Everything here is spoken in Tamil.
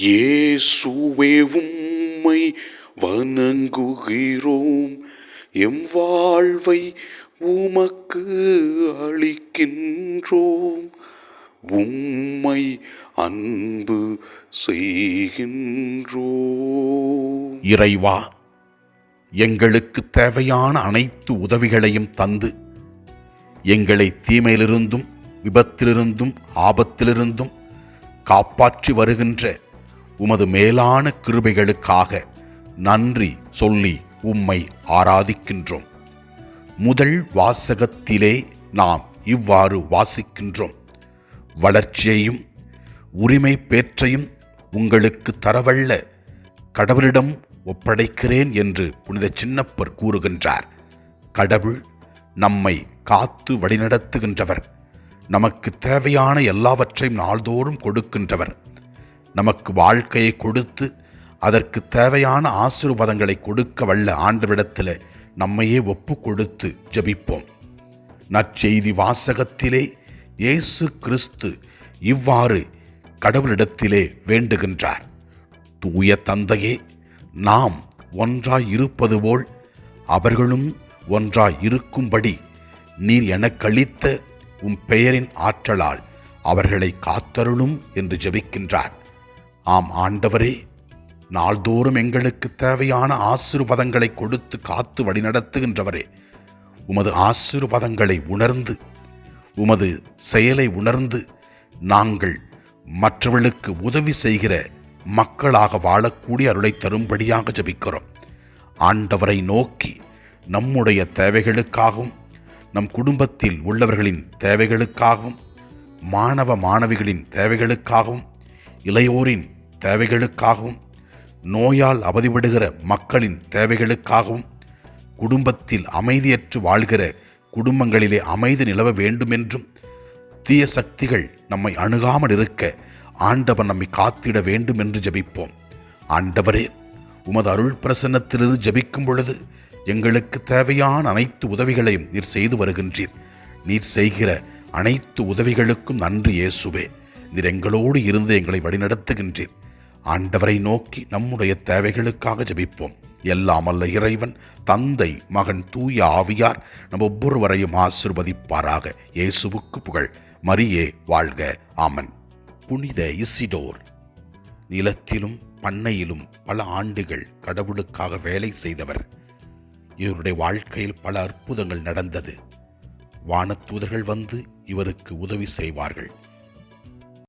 இயேசுவே உம்மை வணங்குகிறோம். எம் வாழ்வை உமக்கு அளிக்கின்றோம். உம்மை அன்பு செய்கின்றோம். இறைவா எங்களுக்கு தேவையான அனைத்து உதவிகளையும் தந்து எங்களை தீமையிலிருந்தும் விபத்திலிருந்தும் ஆபத்திலிருந்தும் காப்பாற்றி வருகின்ற உமது மேலான கிருபைகளுக்காக நன்றி சொல்லி உம்மை ஆராதிக்கின்றோம். முதல் வாசகத்திலே நாம் இவ்வாறு வாசிக்கின்றோம். வளர்ச்சியையும் உரிமை பேற்றையும் உங்களுக்கு தரவல்ல கடவுளிடம் ஒப்படைக்கிறேன் என்று புனித சின்னப்பர் கூறுகின்றார். கடவுள் நம்மை காத்து வழிநடத்துகின்றவர். நமக்கு தேவையான எல்லாவற்றையும் நாள்தோறும் கொடுக்கின்றவர். நமக்கு வாழ்க்கையை கொடுத்து அதற்கு தேவையான ஆசீர்வாதங்களை கொடுக்க வல்ல ஆண்டவிடத்தில் நம்மையே ஒப்பு கொடுத்து ஜெபிப்போம். நற்செய்தி வாசகத்திலே இயேசு கிறிஸ்து இவ்வாறு கடவுளிடத்திலே வேண்டுகின்றார். தூய தந்தையே நாம் ஒன்றாய் இருப்பது போல் அவர்களும் ஒன்றாய் இருக்கும்படி நீர் எனக்களித்த உம் பெயரின் ஆற்றலால் அவர்களை காத்தருளும் என்று ஜெபிக்கின்றார். ஆம் ஆண்டவரே நாள்தோறும் எங்களுக்கு தேவையான ஆசிர்வாதங்களை கொடுத்து காத்து வழிநடத்துகின்றவரே உமது ஆசிர்வாதங்களை உணர்ந்து உமது செயலை உணர்ந்து நாங்கள் மற்றவர்களுக்கு உதவி செய்கிற மக்களாக வாழக்கூடிய அருளை தரும்படியாக ஜெபிக்கிறோம். ஆண்டவரை நோக்கி நம்முடைய தேவைகளுக்காகவும் நம் குடும்பத்தில் உள்ளவர்களின் தேவைகளுக்காகவும் மாணவ மாணவிகளின் தேவைகளுக்காகவும் இளையோரின் தேவைகளுக்காகவும் நோயால் அவதிப்படுகிற மக்களின் தேவைகளுக்காகவும் குடும்பத்தில் அமைதியற்று வாழ்கிற குடும்பங்களிலே அமைதி நிலவ வேண்டுமென்றும் தீய சக்திகள் நம்மை அணுகாமல் இருக்க ஆண்டவர் நம்மை காத்திட வேண்டும் என்று ஜெபிப்போம். ஆண்டவரே உமது அருள் பிரசன்னத்திலிருந்து ஜபிக்கும் பொழுது எங்களுக்கு தேவையான அனைத்து உதவிகளையும் நீர் செய்து வருகின்றீர். நீர் செய்கிற அனைத்து உதவிகளுக்கும் நன்றி இயேசுவே. நீர் எங்களோடு இருந்து எங்களை வழிநடத்துகின்றீர். ஆண்டவரை நோக்கி நம்முடைய தேவைகளுக்காக ஜெபிப்போம். எல்லாம் அல்ல இறைவன் தந்தை மகன் தூய ஆவியார் நம் ஒவ்வொருவரையும் ஆசிர்வதிப்பாராக. இயேசுவுக்கு புகழ். மரியே வாழ்க. ஆமன். புனித இசிடோர். நிலத்திலும் பண்ணையிலும் பல ஆண்டுகள் கடவுளுக்காக வேலை செய்தவர். இவருடைய வாழ்க்கையில் பல அற்புதங்கள் நடந்தது. வானத்தூதர்கள் வந்து இவருக்கு உதவி செய்வார்கள்.